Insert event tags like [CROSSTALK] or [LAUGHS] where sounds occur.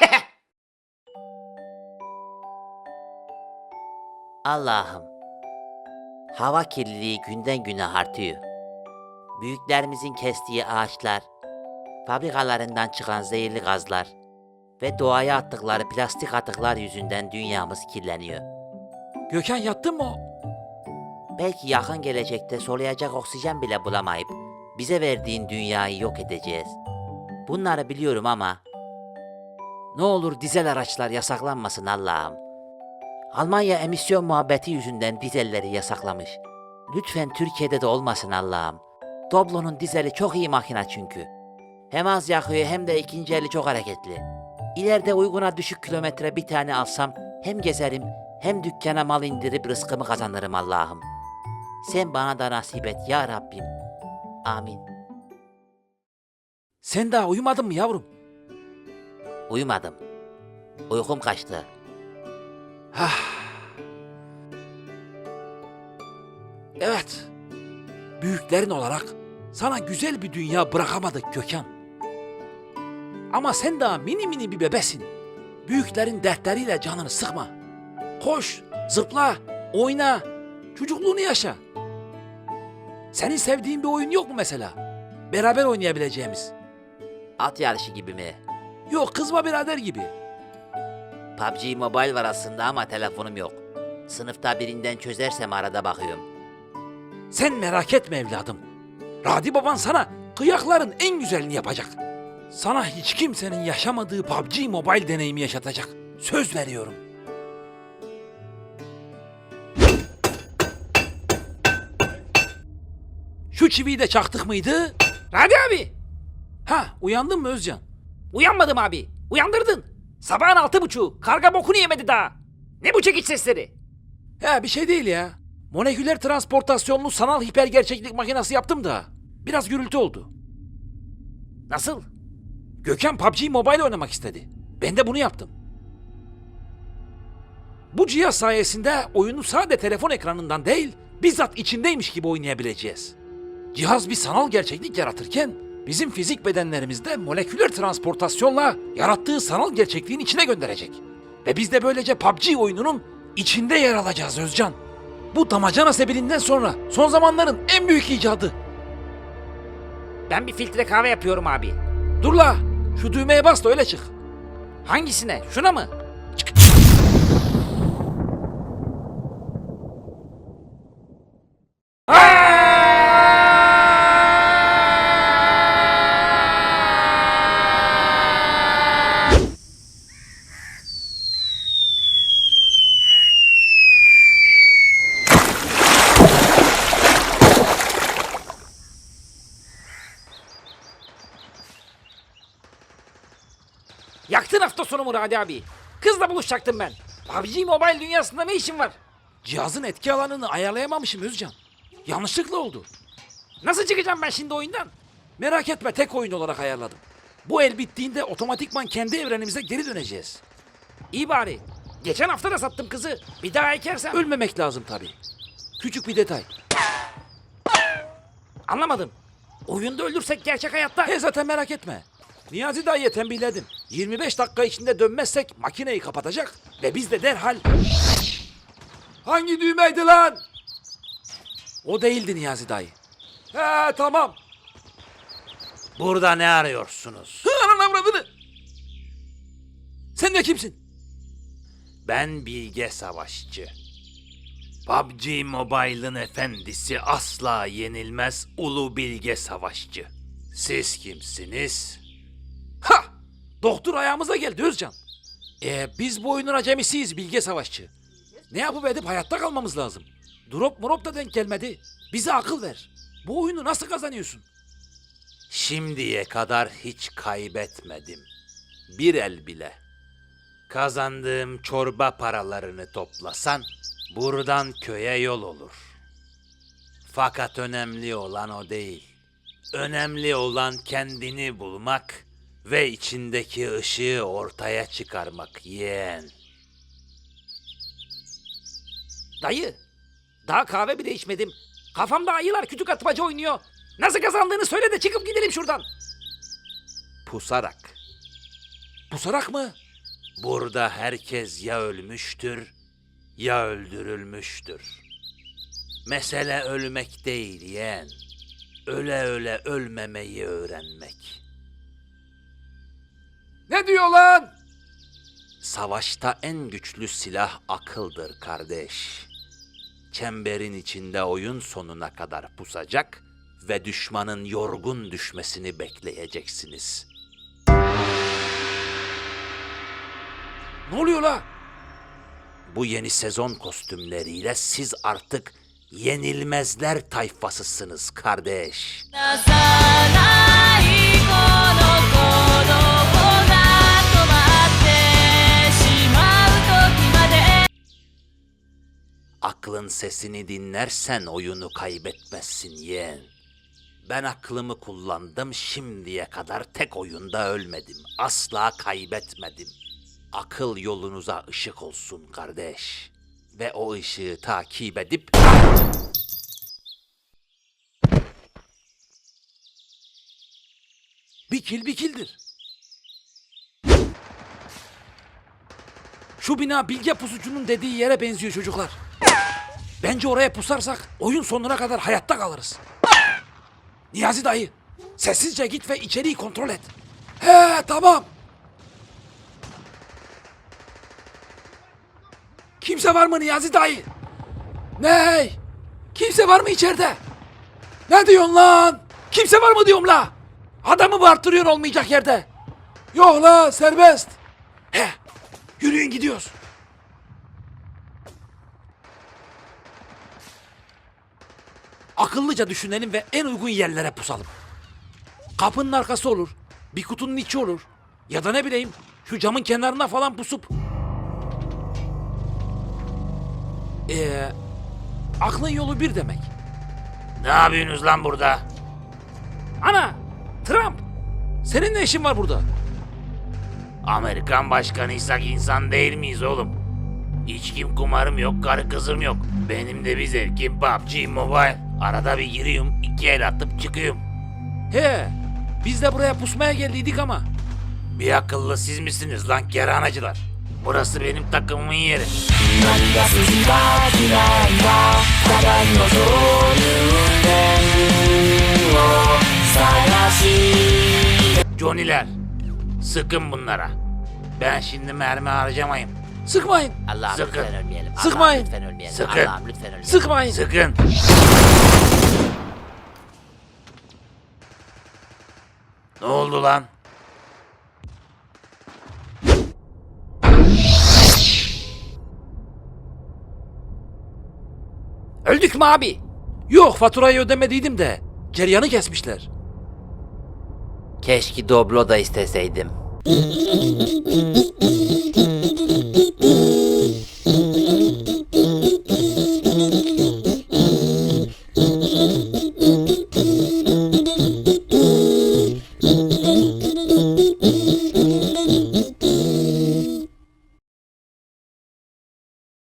[LAUGHS] Allah'ım. Hava kirliliği günden güne artıyor. Büyüklerimizin kestiği ağaçlar, fabrikalarından çıkan zehirli gazlar ve doğaya attıkları plastik atıklar yüzünden dünyamız kirleniyor. Gökhan yattın mı? Belki yakın gelecekte soluyacak oksijen bile bulamayıp bize verdiğin dünyayı yok edeceğiz. Bunları biliyorum ama ne olur dizel araçlar yasaklanmasın Allah'ım. Almanya emisyon muhabbeti yüzünden dizelleri yasaklamış. Lütfen Türkiye'de de olmasın Allah'ım. Doblo'nun dizeli çok iyi makine çünkü. Hem az yakıyor hem de ikinci eli çok hareketli. İleride uyguna düşük kilometre bir tane alsam hem gezerim hem dükkana mal indirip rızkımı kazanırım Allah'ım. Sen bana da nasip et ya Rabbim. Amin. Sen daha uyumadın mı yavrum? Uyumadım. Uykum kaçtı. Evet. Büyüklerin olarak sana güzel bir dünya bırakamadık Gökhan. Ama sen daha mini mini bir bebesin. Büyüklerin dertleriyle canını sıkma. Koş, zıpla, oyna, çocukluğunu yaşa. Senin sevdiğin bir oyun yok mu mesela? Beraber oynayabileceğimiz. At yarışı gibi mi? Yok kızma birader gibi. PUBG Mobile var aslında ama telefonum yok. Sınıfta birinden çözersem arada bakıyorum. Sen merak etme evladım. Radi baban sana kıyakların en güzelini yapacak. Sana hiç kimsenin yaşamadığı PUBG Mobile deneyimi yaşatacak. Söz veriyorum. Şu çiviyi de çaktık mıydı? Radi abi. Ha uyandın mı Özcan? Uyanmadım abi. Uyandırdın. Sabahın altı buçuğu. Karga bokunu yemedi daha. Ne bu çekiç sesleri? He bir şey değil ya. Moleküler transportasyonlu sanal hiper gerçeklik makinesi yaptım da. Biraz gürültü oldu. Nasıl? Gökhan PUBG Mobile oynamak istedi. Ben de bunu yaptım. Bu cihaz sayesinde oyunu sade telefon ekranından değil, bizzat içindeymiş gibi oynayabileceğiz. Cihaz bir sanal gerçeklik yaratırken, bizim fizik bedenlerimizde moleküler transportasyonla yarattığı sanal gerçekliğin içine gönderecek. Ve biz de böylece PUBG oyununun içinde yer alacağız Özcan. Bu damacana sebilinden sonra son zamanların en büyük icadı. Ben bir filtre kahve yapıyorum abi. Dur la, şu düğmeye bas da öyle çık. Hangisine? Şuna mı? Yaktın hafta sonumu Radi abi. Kızla buluşacaktım ben. PUBG Mobile dünyasında ne işin var? Cihazın etki alanını ayarlayamamışım Özcan. Yanlışlıkla oldu. Nasıl çıkacağım ben şimdi oyundan? Merak etme tek oyun olarak ayarladım. Bu el bittiğinde otomatikman kendi evrenimize geri döneceğiz. İyi bari. Geçen hafta da sattım kızı. Bir daha ekersem... Ölmemek lazım tabii. Küçük bir detay. Anlamadım. Oyunda öldürsek gerçek hayatta... He zaten merak etme. Niyazi dayıya tembihledim. 25 dakika içinde dönmezsek makineyi kapatacak ve biz de derhal... Hangi düğmeydi lan? O değildi Niyazi dayı. He tamam. Burada ne arıyorsunuz? Hı, Anan avradını. Sen de kimsin? Ben Bilge Savaşçı. PUBG Mobile'ın efendisi asla yenilmez Ulu Bilge Savaşçı. Siz kimsiniz? Doktor ayağımıza geldi Özcan. Ee, biz bu oyunun acemisiyiz Bilge Savaşçı. Ne yapıp edip hayatta kalmamız lazım. Drop murop da denk gelmedi. Bize akıl ver. Bu oyunu nasıl kazanıyorsun? Şimdiye kadar hiç kaybetmedim. Bir el bile. Kazandığım çorba paralarını toplasan buradan köye yol olur. Fakat önemli olan o değil. Önemli olan kendini bulmak ve içindeki ışığı ortaya çıkarmak yeğen. Dayı. Daha kahve bile içmedim. Kafamda ayılar kütük atmaca oynuyor. Nasıl kazandığını söyle de çıkıp gidelim şuradan. Pusarak. Pusarak mı? Burada herkes ya ölmüştür ya öldürülmüştür. Mesele ölmek değil yeğen. Öle öle ölmemeyi öğrenmek. Ne diyor lan? Savaşta en güçlü silah akıldır kardeş. Çemberin içinde oyun sonuna kadar pusacak ve düşmanın yorgun düşmesini bekleyeceksiniz. Ne oluyor la? Bu yeni sezon kostümleriyle siz artık yenilmezler tayfasısınız kardeş.「幼 Aklın sesini dinlersen oyunu kaybetmezsin yeğen. Ben aklımı kullandım şimdiye kadar tek oyunda ölmedim. Asla kaybetmedim. Akıl yolunuza ışık olsun kardeş. Ve o ışığı takip edip... Bir kil bir kildir. Şu bina bilge pusucunun dediği yere benziyor çocuklar. Bence oraya pusarsak oyun sonuna kadar hayatta kalırız. Niyazi dayı, sessizce git ve içeriği kontrol et. He tamam. Kimse var mı Niyazi dayı? Ney? Kimse var mı içeride? Ne diyorsun lan? Kimse var mı diyorum la? Adamı bağırttırıyorsun olmayacak yerde. Yok la serbest. He yürüyün gidiyoruz. Akıllıca düşünelim ve en uygun yerlere pusalım. Kapının arkası olur. Bir kutunun içi olur. Ya da ne bileyim şu camın kenarına falan pusup. Ee, aklın yolu bir demek. Ne yapıyorsunuz lan burada? Ana! Trump! Senin ne işin var burada? Amerikan başkanıysak insan değil miyiz oğlum? İçkim kumarım yok, karı kızım yok. Benim de bir zevkim PUBG Mobile. Arada bir giriyorum, iki el atıp çıkıyorum. He, biz de buraya pusmaya geldiydik ama. Bir akıllı siz misiniz lan kerhanacılar? Burası benim takımımın yeri. Johnny'ler, sıkın bunlara. Ben şimdi mermi harcamayayım. Sıkmayın, Allah'ım Sıkın. lütfen ölmeyelim. Sıkmayın. Allah'ım lütfen ölmeyelim. Sıkın. Allah'ım lütfen ölmeyelim. sıkmayın. Sıkın. Ne oldu lan? Öldük mü abi? Yok faturayı ödemediydim de. Ceryanı kesmişler. Keşke Doblo da isteseydim. [LAUGHS]